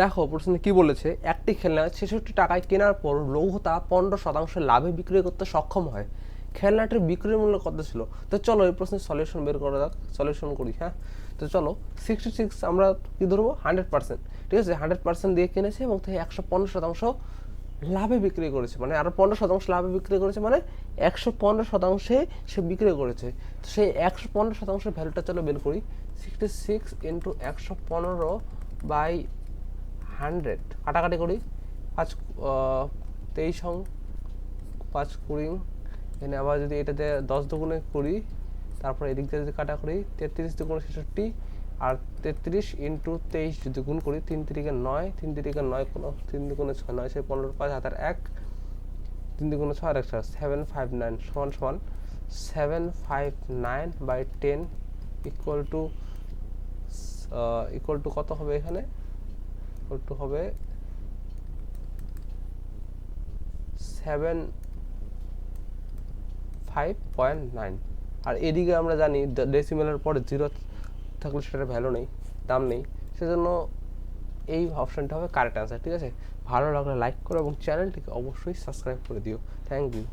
দেখো, প্রশ্নে কি বলেছে? একটি খেলনা ছেষট্টি টাকায় কেনার পর লৌহতা পনেরো শতাংশ লাভে বিক্রি করতে সক্ষম হয়। খেলনাটির বিক্রয় মূল্য কত ছিল? তো চলো এই প্রশ্নের সলিউশন বের করা যাক সলিউশন করি হ্যাঁ? তো চলো সিক্সটি সিক্স আমরা কি ধরবো? হান্ড্রেড পার্সেন্ট ঠিক আছে? হান্ড্রেড পার্সেন্ট দিয়ে কিনেছে এবং তাই একশো পনেরো শতাংশ লাভে বিক্রি করেছে। মানে আরও পনেরো শতাংশ লাভে বিক্রি করেছে মানে একশো পনেরো শতাংশে সে বিক্রি করেছে। তো সেই একশো পনেরো শতাংশের ভ্যালুটা চলো বের করি। সিক্সটি সিক্স ইন্টু একশো পনেরো বাই হান্ড্রেড, কাটাকাটি করি। পাঁচ তেইশ হং পাঁচ কুড়ি, এখানে আবার যদি এটাতে দশ দুগুণে করি, তারপর এদিক দিয়ে যদি কাটা করি, তেত্রিশ দুগুণে ছেষট্টি, আর তেত্রিশ ইন্টু তেইশ যদি গুণ করি, তিন তিরিকে নয়, তিন তিরিকে নয় কোনো, তিন দুগুণে ছয়, নয় সেই পনেরো, পাঁচ হাজার এক, তিন দুগুণে ছয়, আর একটা সেভেন ফাইভ নাইন সমান সমান seven five nine by ten equal to equal to কত হবে এখানে? ইকুয়াল টু হবে। সেভেন ফাইভ পয়েন্ট নাইন আর এদিকে আমরা জানি ডেসিমেলের পরে জিরো থাকলে সেটার ভ্যালু নেই, দাম নেই। সেজন্য এই অপশানটা হবে কারেক্ট অ্যান্সার ঠিক আছে? ভালো লাগলে লাইক করো এবং চ্যানেলটিকে অবশ্যই সাবস্ক্রাইব করে দিও। Thank you